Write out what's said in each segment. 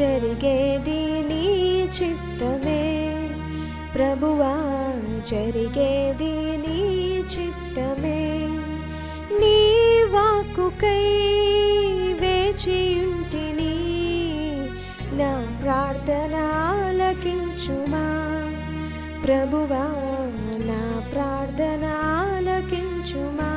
జరిగేది నీ చిత్తమే. ప్రభువా జరిగేది నీ చిత్తమే. నీ వాక్కుకై వేచియుంటిని నా ప్రార్థన ఆలకించుమా. ప్రభువా నా ప్రార్థన ఆలకించుమా.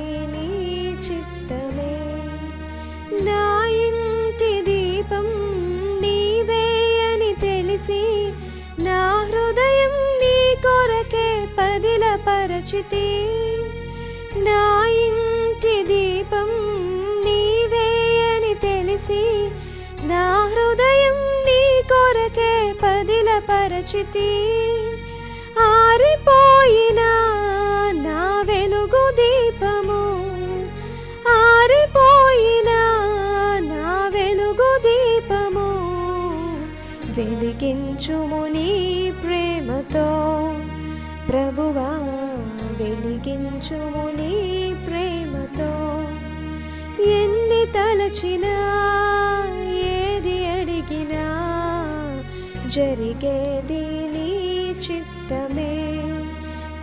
పదిల పరచితి నా ఇంటి దీపం నీవే అని తెలిసి నా హృదయం నీ కొరకే పదిల పరచితి ఆరిపోయిన నా వెలుగు దీపము ఆరిపోయిన నా వెలుగు దీపము వెలిగించుము నీ ప్రేమతో. ప్రభువా వెలిగించుము నీ ప్రేమతో. ఎన్ని తలచినా ఏది అడిగినా జరిగేది నీ చిత్తమే.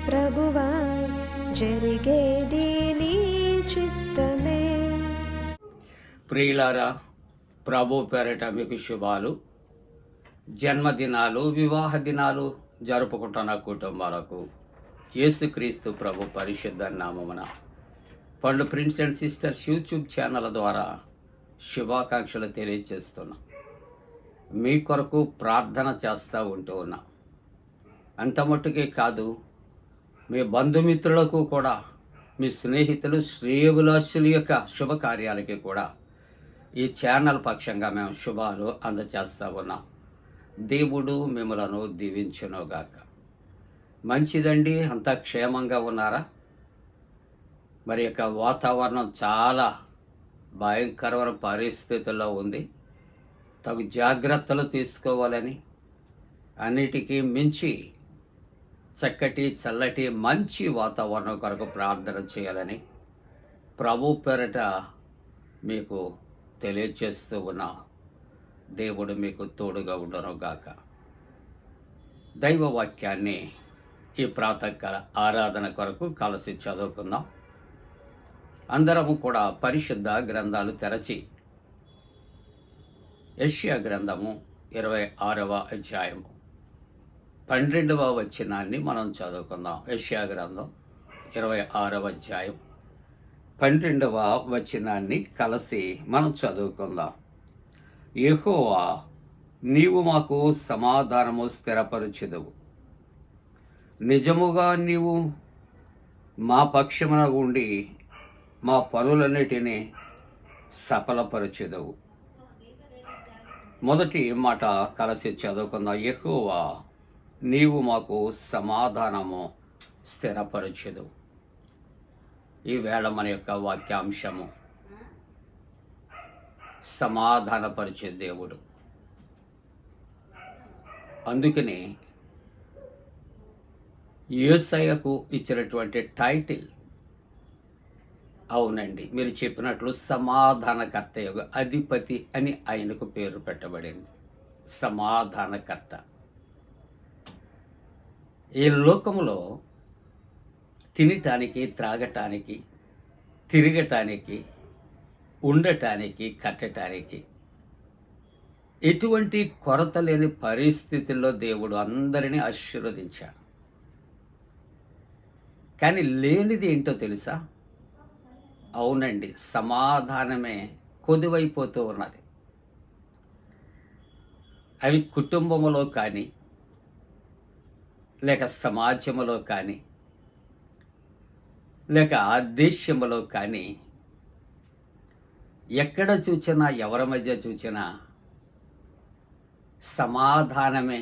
ప్రభువా జరిగేది నీ చిత్తమే. ప్రియులారా ప్రభు పేరట మీకు శుభాలు. జన్మదినాలు వివాహ దినాలు జరుపుకుంటున్న కుటుంబాలకు యేసుక్రీస్తు ప్రభు పరిశుద్ధ నామమున. Pandu prince and sisters YouTube channel ద్వారా శుభాకాంక్షలు తెలియజేస్తున్నా మీ కొరకు ప్రార్థన చేస్తూ ఉంటూ ఉన్నా. అంత మట్టుకే కాదు మీ బంధుమిత్రులకు కూడా మీ స్నేహితులు శ్రేయభిలాషుల యొక్క శుభకార్యాలకి కూడా ఈ ఛానల్ పక్షంగా మేము శుభాలు అందచేస్తూ ఉన్నాం. దేవుడు మిమ్మలను దీవించునుగాక. మంచిదండి అంతా క్షేమంగా ఉన్నారా? మరి యొక్క వాతావరణం చాలా భయంకరమైన పరిస్థితుల్లో ఉంది. తగు జాగ్రత్తలు తీసుకోవాలని అన్నిటికీ మించి చక్కటి చల్లటి మంచి వాతావరణం కొరకు ప్రార్థన చేయాలని ప్రభు పేరట మీకు తెలియచేస్తూ ఉన్నా. దేవుడు మీకు తోడుగా ఉండను గాక దైవ వాక్యాన్ని ఈ ప్రాతకాల ఆరాధన కొరకు కలిసి చదువుకుందాం. అందరము కూడా పరిశుద్ధ గ్రంథాలు తెరచి యష్యా గ్రంథము ఇరవై ఆరవ అధ్యాయము పన్నెండవ వచనాన్ని మనం చదువుకుందాం. యష్యా గ్రంథం ఇరవై ఆరవ అధ్యాయం పన్నెండవ వచనాన్ని కలిసి మనం చదువుకుందాం. యహోవా నీవు మాకు సమాధానము స్థిరపరచదువు. నిజముగా నీవు మా పక్షమున ఉండి మా పనులన్నిటినీ సఫలపరచుదవు. మొదటి మాట కలిసి చదువుకుందాం ఎక్కువ నీవు మాకు సమాధానము స్థిరపరచదు ఈ వేళ మన యొక్క వాక్యాంశము సమాధానపరిచే దేవుడు. అందుకని యేసయ్యకు ఇచ్చినటువంటి టైటిల్ అవునండి మీరు చెప్పినట్లు సమాధానకర్త యొక్క అధిపతి అని ఆయనకు పేరు పెట్టబడింది. సమాధానకర్త. ఈ లోకములో తినటానికి త్రాగటానికి తిరగటానికి ఉండటానికి కట్టటానికి ఎటువంటి కొరత లేని పరిస్థితుల్లో దేవుడు అందరినీ ఆశీర్వదించాడు. కానీ లేనిది ఏంటో తెలుసా? అవునండి సమాధానమే కొదివైపోతూ ఉన్నది. అవి కుటుంబములో కానీ లేక సమాజములో కానీ లేక దేశములో కానీ ఎక్కడ చూచినా ఎవరి మధ్య చూచినా సమాధానమే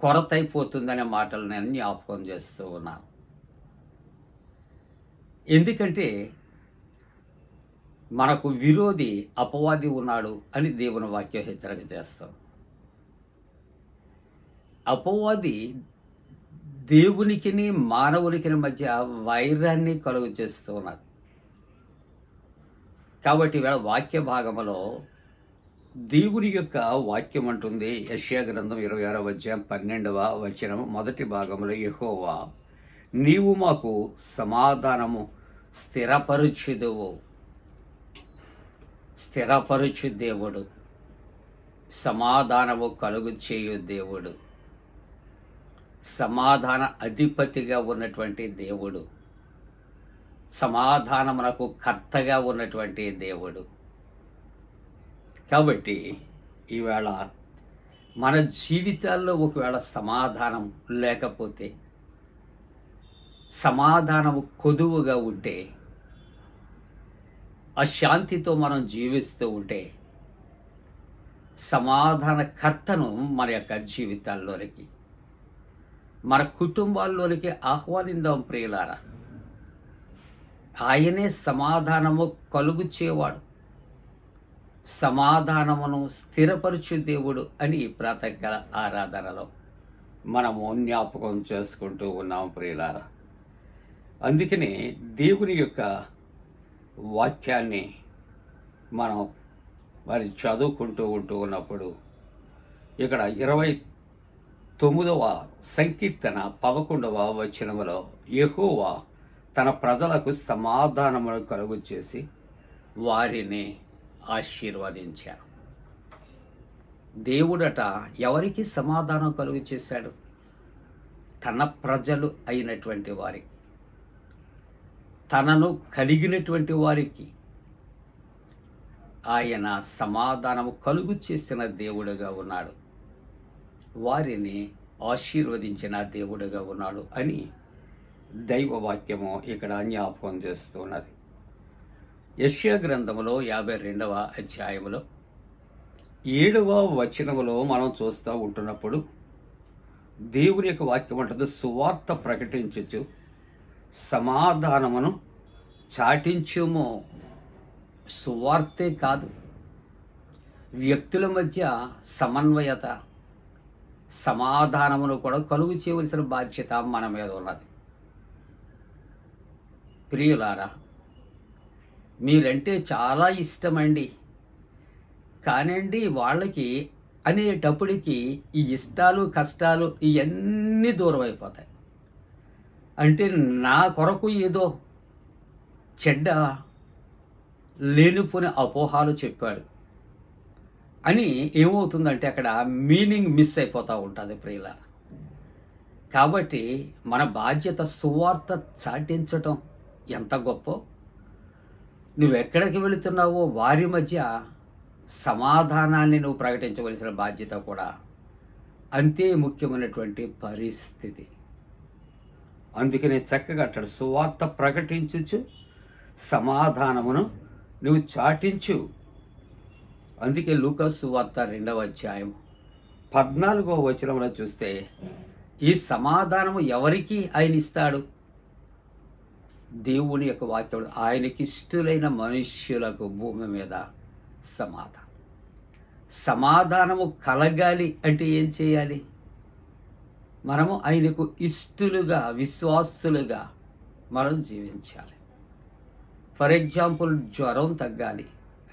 కొరత అయిపోతుందనే మాటలు నేను జ్ఞాపకం చేస్తూ ఉన్నాను. ఎందుకంటే మనకు విరోధి అపవాది ఉన్నాడు అని దేవుని వాక్యం హెచ్చరిక చేస్తాం. అపవాది దేవునికి మానవునికి మధ్య వైరాన్ని కలుగు చేస్తూ ఉన్నది. కాబట్టి ఈవేళ వాక్య భాగంలో దేవుని యొక్క వాక్యం అంటుంది యష్యా గ్రంథం ఇరవై ఆరవ అధ్యాయం పన్నెండవ వచనం మొదటి భాగంలో యహోవా నీవు మాకు సమాధానము స్థిరపరుచుదువు. స్థిరపరుచు దేవుడు. సమాధానము కలుగు చేయు దేవుడు. సమాధాన అధిపతిగా ఉన్నటువంటి దేవుడు. సమాధానమునకు కర్తగా ఉన్నటువంటి దేవుడు. కాబట్టి ఈవేళ మన జీవితాల్లో ఒకవేళ సమాధానం లేకపోతే సమాధానము కొదువుగా ఉంటే అశాంతితో మనం జీవిస్తూ ఉంటే సమాధాన కర్తను మన యొక్క జీవితాల్లోనికి మన కుటుంబాల్లోనికి ఆహ్వానిందాం ప్రియులారా. ఆయనే సమాధానము కలుగు చేవాడు సమాధానమును స్థిరపరచు దేవుడు అని ప్రాతకాల ఆరాధనలో మనము జ్ఞాపకం చేసుకుంటూ ఉన్నాం ప్రియులారా. అందుకనే దేవుని యొక్క వాక్యాన్ని మనం మరి చదువుకుంటూ ఉంటూ ఉన్నప్పుడు ఇక్కడ ఇరవై తొమ్మిదవ సంకీర్తన పదకొండవ వచనములో యెహోవా తన ప్రజలకు సమాధానమును కలుగు చేసి వారిని ఆశీర్వదించారు. దేవుడట ఎవరికి సమాధానం కలుగు చేశాడు తన ప్రజలు అయినటువంటి వారికి. తనను కలిగినటువంటి వారికి. ఆయన సమాధానము కలుగు చేసిన దేవుడుగా ఉన్నాడు. వారిని ఆశీర్వదించిన దేవుడుగా ఉన్నాడు అని దైవ వాక్యము ఇక్కడ జ్ఞాపకం చేస్తున్నది. యష్యా గ్రంథములో యాభై రెండవ అధ్యాయములో ఏడవ వచనములో మనం చూస్తూ ఉంటున్నప్పుడు దేవుని యొక్క వాక్యం అంటుంది సువార్త ప్రకటించచ్చు సమాధానమును చాటించుము. సువార్తే కాదు వ్యక్తుల మధ్య సమన్వయత సమాధానమును కూడా కలుగు చేయవలసిన బాధ్యత మన మీద ఉన్నది. ప్రియులారా మీరంటే చాలా ఇష్టమండి. కానండి వాళ్ళకి అనేటప్పటికి ఈ ఇష్టాలు కష్టాలు ఇవన్నీ దూరం అయిపోతాయి అంటే నా కొరకు ఏదో చెడ్డ లేనిపోని అపోహాలు చెప్పాడు. అని ఏమవుతుందంటే అక్కడ మీనింగ్ మిస్ అయిపోతూ ఉంటుంది ప్రియుల కాబట్టి మన బాధ్యత సువార్త చాటించటం ఎంత గొప్ప నువ్వు ఎక్కడికి వెళుతున్నావో వారి మధ్య సమాధానాన్ని నువ్వు ప్రకటించవలసిన బాధ్యత కూడా అంతే ముఖ్యమైనటువంటి పరిస్థితి. అందుకనే చక్కగా అంటాడు సువార్త ప్రకటించు సమాధానమును నువ్వు చాటించు. అందుకే లూకాసు వార్త రెండవ అధ్యాయం పద్నాలుగో వచనంలో చూస్తే ఈ సమాధానము ఎవరికి ఆయన ఇస్తాడు? దేవుని యొక్క వాక్యం ఆయనకి ఇష్టలైన మనుష్యులకు భూమి మీద సమాధానం. సమాధానము కలగాలి అంటే ఏం చేయాలి? మనము ఆయనకు ఇష్టలుగా విశ్వాసులుగా మనం జీవించాలి. ఫర్ ఎగ్జాంపుల్ జ్వరం తగ్గాలి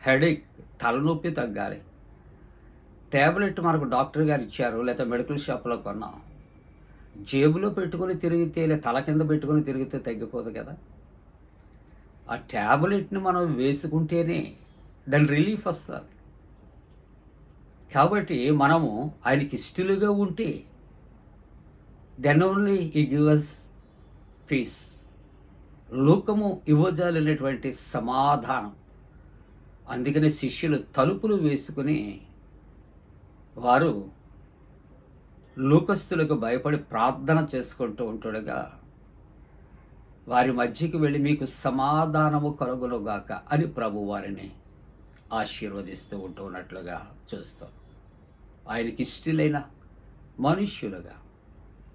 హెడేక్ తలనొప్పి తగ్గాలి. ట్యాబ్లెట్ మనకు డాక్టర్ గారు ఇచ్చారు లేదా మెడికల్ షాప్లో కొన్నాం. జేబులో పెట్టుకొని తిరిగితే లేదా తల కింద పెట్టుకొని తిరిగితే తగ్గిపోదు కదా. ఆ ట్యాబ్లెట్ని మనం వేసుకుంటేనే దాని రిలీఫ్ వస్తుంది. కాబట్టి మనము ఆయనకి ఇష్టలుగా ఉంటే దెన్ ఓన్లీ ఈ గివ్ అస్ పీస్ లోకము ఇవ్వజాలనేటువంటి సమాధానం. అందుకనే శిష్యులు తలుపులు వేసుకుని వారు లోకస్తులకు భయపడి ప్రార్థన చేసుకుంటూ ఉంటుండగా వారి మధ్యకి వెళ్ళి మీకు సమాధానము కలుగునుగాక అని ప్రభు వారిని ఆశీర్వదిస్తూ ఉంటూ ఉన్నట్లుగా చూస్తాం. ఆయనకి ఇష్టలైన మనుష్యులుగా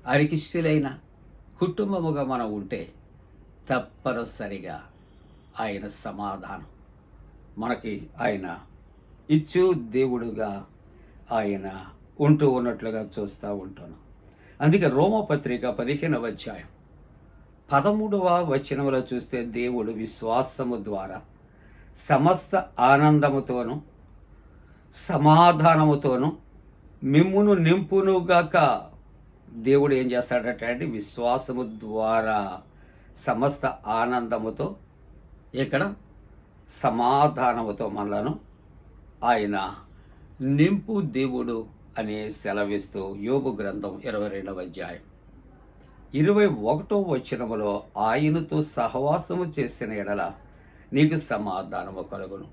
ఆయనకి ఇష్టలైన కుటుంబముగా మనం ఉంటే తప్పనిసరిగా ఆయన సమాధానం మనకి ఆయన ఇచ్చు దేవుడుగా ఆయన ఉంటూ ఉన్నట్లుగా చూస్తూ ఉంటున్నాం అందుకే రోమపత్రిక పదిహేనవ అధ్యాయం. పదమూడవ వచనంలో చూస్తే దేవుడు విశ్వాసము ద్వారా సమస్త ఆనందముతోను సమాధానముతోను మిమ్మును నింపునుగాక దేవుడు ఏం చేస్తాడట అంటే విశ్వాసము ద్వారా సమస్త ఆనందముతో ఇక్కడ సమాధానముతో మనలను ఆయన నింపు దేవుడు అనే సెలవిస్తూ యోగు గ్రంథం ఇరవై రెండవ అధ్యాయం. ఇరవై ఒకటో వచనములో ఆయనతో సహవాసము చేసిన ఎడల నీకు సమాధానము కలుగును.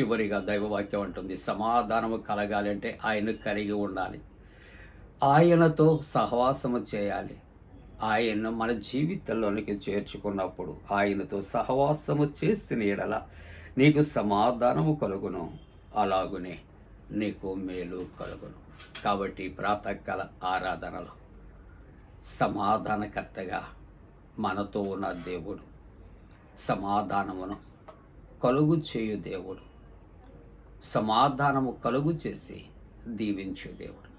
చివరిగా దైవవాక్యం అంటుంది సమాధానము కలగాలంటే ఆయన కలిగి ఉండాలి. ఆయనతో సహవాసము చేయాలి. ఆయన్ను మన జీవితంలోనికి చేర్చుకున్నప్పుడు ఆయనతో సహవాసము చేసిన ఎడల నీకు సమాధానము కలుగును. అలాగునే నీకు మేలు కలుగును. కాబట్టి ప్రాతకాల ఆరాధనలో సమాధానకర్తగా మనతో ఉన్న దేవుడు సమాధానమును కలుగు చేయు దేవుడు సమాధానము కలుగు చేసి దీవించు దేవుడు.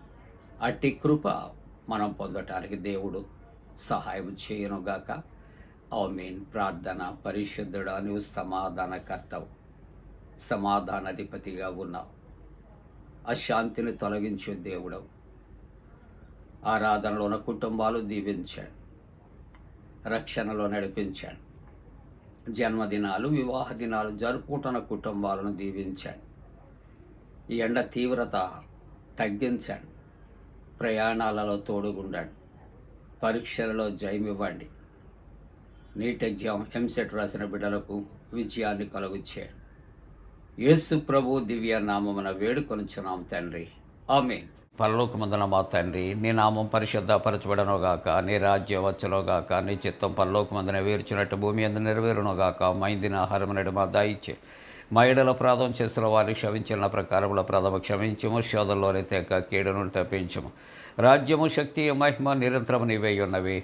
అట్టి కృప మనం పొందటానికి దేవుడు సహాయం చేయనుగాక. మీన్ ప్రార్థన పరిశుద్ధుడా నువ్వు సమాధానకర్తవు సమాధానాధిపతిగా ఉన్నావు. అశాంతిని తొలగించే దేవుడవు ఆరాధనలో ఉన్న కుటుంబాలు దీవించాడు. రక్షణలో నడిపించాడు. జన్మదినాలు వివాహ దినాలు జరుపుకుంటున్న కుటుంబాలను దీవించాడు. ఈ ఎండ తీవ్రత తగ్గించాడు. ప్రయాణాలలో తోడుగుండాడు. పరీక్షలలో జయమివ్వండి. నీట్ ఎగ్జామ్ ఎంసెట్ రాసిన బిడ్డలకు విజయాన్ని కలుగుచ్చాడు యేసు ప్రభు దివ్య నామమున వేడుకొనుచున్నాం తండ్రి. ఆమె పరలోకమందున మా తండ్రి నీ నామం పరిశుద్ధపరచబడనుగాక నీ రాజ్యం వచ్చునుగాక నీ చిత్తం పరలోకమందున వేర్చినట్టు భూమి అందు నెరవేరునుగాక మైందిన ఆహారం నడు మా దాయిచ్చే. మా ఎడల ప్రాధం చేసిన వారిని క్షమించిన ప్రకారముల ప్రథమ క్షమించము శోధంలోనే తెక్క కీడను తప్పించము. రాజ్యము శక్తి మహిమ నిరంతరం నీవై ఉన్నవి.